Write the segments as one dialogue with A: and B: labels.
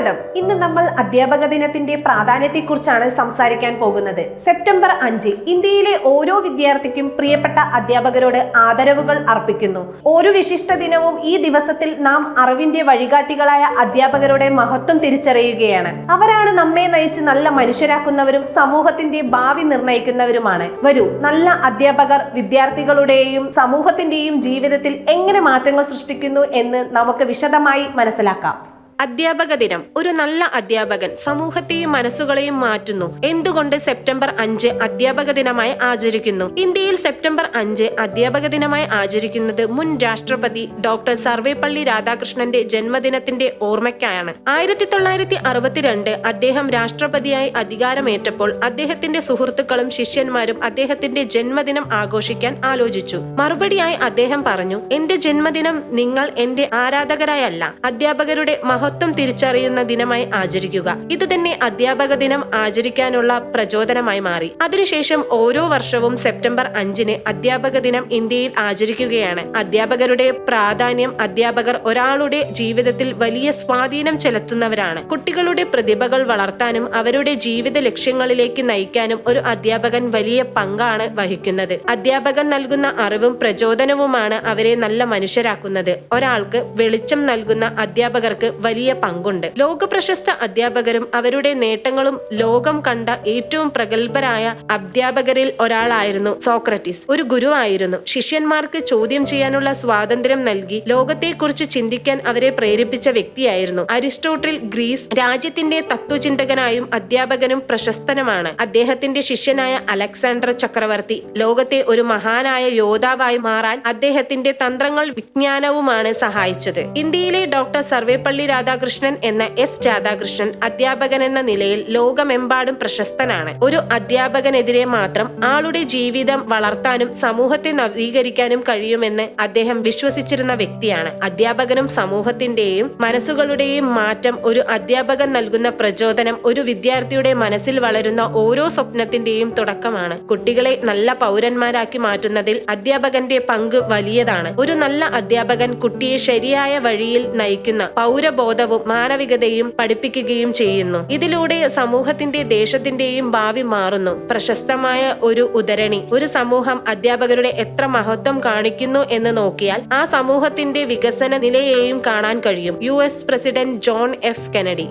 A: സ്വാഗതം. ഇന്ന് നമ്മൾ അധ്യാപക ദിനത്തിന്റെ പ്രാധാന്യത്തെക്കുറിച്ചാണ് സംസാരിക്കാൻ പോകുന്നത്. സെപ്റ്റംബർ അഞ്ച് ഇന്ത്യയിലെ ഓരോ വിദ്യാർത്ഥിക്കും പ്രിയപ്പെട്ട അധ്യാപകരോട് ആദരവുകൾ അർപ്പിക്കുന്നു. ഓരോ വിശിഷ്ട ദിനവും ഈ ദിവസത്തിൽ നാം അറിവിന്റെ വഴികാട്ടികളായ അധ്യാപകരുടെ മഹത്വം തിരിച്ചറിയുകയാണ്. അവരാണ് നമ്മെ നയിച്ച് നല്ല മനുഷ്യരാക്കുന്നവരും സമൂഹത്തിന്റെ ഭാവി നിർണയിക്കുന്നവരുമാണ്. വരൂ നല്ല അധ്യാപകർ വിദ്യാർത്ഥികളുടെയും സമൂഹത്തിന്റെയും ജീവിതത്തിൽ എങ്ങനെ മാറ്റങ്ങൾ സൃഷ്ടിക്കുന്നു എന്ന് നമുക്ക് വിശദമായി മനസ്സിലാക്കാം. അധ്യാപക ദിനം. ഒരു നല്ല അധ്യാപകൻ സമൂഹത്തെയും മനസ്സുകളെയും മാറ്റുന്നു. എന്തുകൊണ്ട് സെപ്റ്റംബർ അഞ്ച് അധ്യാപക ദിനമായി ആചരിക്കുന്നു? ഇന്ത്യയിൽ സെപ്റ്റംബർ അഞ്ച് അധ്യാപക ദിനമായി ആചരിക്കുന്നത് മുൻ രാഷ്ട്രപതി ഡോക്ടർ സർവേപ്പള്ളി രാധാകൃഷ്ണന്റെ ജന്മദിനത്തിന്റെ ഓർമ്മയ്ക്കായാണ്. ആയിരത്തി തൊള്ളായിരത്തി അറുപത്തിരണ്ട് അദ്ദേഹം രാഷ്ട്രപതിയായി അധികാരമേറ്റപ്പോൾ അദ്ദേഹത്തിന്റെ സുഹൃത്തുക്കളും ശിഷ്യന്മാരും അദ്ദേഹത്തിന്റെ ജന്മദിനം ആഘോഷിക്കാൻ ആലോചിച്ചു. മറുപടിയായി അദ്ദേഹം പറഞ്ഞു എന്റെ ജന്മദിനം നിങ്ങൾ എന്റെ ആരാധകരായല്ല അധ്യാപകരുടെ മഹത്വം തിരിച്ചറിയുന്ന ദിനമായി ആചരിക്കുക. ഇത് തന്നെ അധ്യാപക ദിനം ആചരിക്കാനുള്ള പ്രചോദനമായി മാറി. അതിനുശേഷം ഓരോ വർഷവും സെപ്റ്റംബർ അഞ്ചിന് അധ്യാപക ദിനം ഇന്ത്യയിൽ ആചരിക്കുകയാണ്. അധ്യാപകരുടെ പ്രാധാന്യം അധ്യാപകർ ഒരാളുടെ ജീവിതത്തിൽ വലിയ സ്വാധീനം ചെലുത്തുന്നവരാണ്. കുട്ടികളുടെ പ്രതിഭകൾ വളർത്താനും അവരുടെ ജീവിത ലക്ഷ്യങ്ങളിലേക്ക് നയിക്കാനും ഒരു അധ്യാപകൻ വലിയ പങ്കാണ് വഹിക്കുന്നത്. അധ്യാപകൻ നൽകുന്ന അറിവും പ്രചോദനവുമാണ് അവരെ നല്ല മനുഷ്യരാക്കുന്നത്. ഒരാൾക്ക് വെളിച്ചം നൽകുന്ന അധ്യാപകർക്ക് വലിയ പങ്കുണ്ട്. ലോക പ്രശസ്ത അധ്യാപകരും അവരുടെ നേട്ടങ്ങളും ലോകം കണ്ട ഏറ്റവും പ്രഗത്ഭരായ അധ്യാപകരിൽ ഒരാളായിരുന്നു സോക്രട്ടീസ്. ഒരു ഗുരുവായിരുന്നു. ശിഷ്യന്മാർക്ക് ചോദ്യം ചെയ്യാനുള്ള സ്വാതന്ത്ര്യം നൽകി ലോകത്തെക്കുറിച്ച് ചിന്തിക്കാൻ അവരെ പ്രേരിപ്പിച്ച വ്യക്തിയായിരുന്നു. അരിസ്റ്റോട്ടിൽ ഗ്രീസ് രാജ്യത്തിന്റെ തത്വചിന്തകനായും അധ്യാപകനും പ്രശസ്തനുമാണ്. അദ്ദേഹത്തിന്റെ ശിഷ്യനായ അലക്സാണ്ടർ ചക്രവർത്തി ലോകത്തെ ഒരു മഹാനായ യോദ്ധാവായി മാറാൻ അദ്ദേഹത്തിന്റെ തന്ത്രങ്ങൾ വിജ്ഞാനവുമാണ് സഹായിച്ചത്. ഇന്ത്യയിലെ ഡോക്ടർ സർവേപ്പള്ളി രാധാകൃഷ്ണൻ എന്ന എസ് രാധാകൃഷ്ണൻ അധ്യാപകൻ എന്ന നിലയിൽ ലോകമെമ്പാടും പ്രശസ്തനാണ്. ഒരു അധ്യാപകനെതിരെ മാത്രം ആളുടെ ജീവിതം വളർത്താനും സമൂഹത്തെ നവീകരിക്കാനും കഴിയുമെന്ന് അദ്ദേഹം വിശ്വസിച്ചിരുന്ന വ്യക്തിയാണ്. അധ്യാപകനും സമൂഹത്തിന്റെയും മനസ്സുകളുടെയും മാറ്റം ഒരു അധ്യാപകൻ നൽകുന്ന പ്രചോദനം ഒരു വിദ്യാർത്ഥിയുടെ മനസ്സിൽ വളരുന്ന ഓരോ സ്വപ്നത്തിന്റെയും തുടക്കമാണ്. കുട്ടികളെ നല്ല പൗരന്മാരാക്കി മാറ്റുന്നതിൽ അധ്യാപകന്റെ പങ്ക് വലിയതാണ്. ഒരു നല്ല അധ്യാപകൻ കുട്ടിയെ ശരിയായ വഴിയിൽ നയിക്കുന്ന പൗരബോധവും മാനവികതയും പഠിപ്പിക്കുകയും ചെയ്യുന്നു. ഇതിലൂടെ സമൂഹത്തിന്റെ ദേശത്തിന്റെയും ഭാവി മാറുന്നു. പ്രശസ്തമായ ഒരു ഉദരണി ഒരു സമൂഹം അധ്യാപകരുടെ എത്ര മഹത്വം കാണിക്കുന്നു എന്ന് നോക്കിയാൽ ആ സമൂഹത്തിന്റെ വികസന നിലയെയും കാണാൻ കഴിയും. U president John F Kennedy.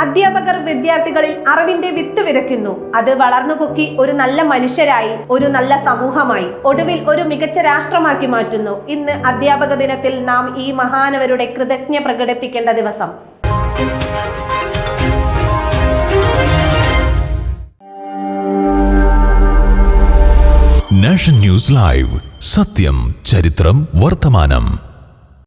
A: അധ്യാപകർ വിദ്യാർത്ഥികളിൽ അറിവിന്റെ വിത്ത് വിതയ്ക്കുന്നു. അത് വളർന്നു പൊക്കി ഒരു നല്ല മനുഷ്യരായി ഒരു നല്ല സമൂഹമായി ഒടുവിൽ ഒരു മികച്ച രാഷ്ട്രമാക്കി മാറ്റുന്നു. ഇന്ന് അധ്യാപക ദിനത്തിൽ നാം ഈ മഹാനവരുടെ കൃതജ്ഞ പ്രകടിപ്പിക്കേണ്ട ദിവസം.
B: Nation news live. സത്യം ചരിത്രം വർത്തമാനം.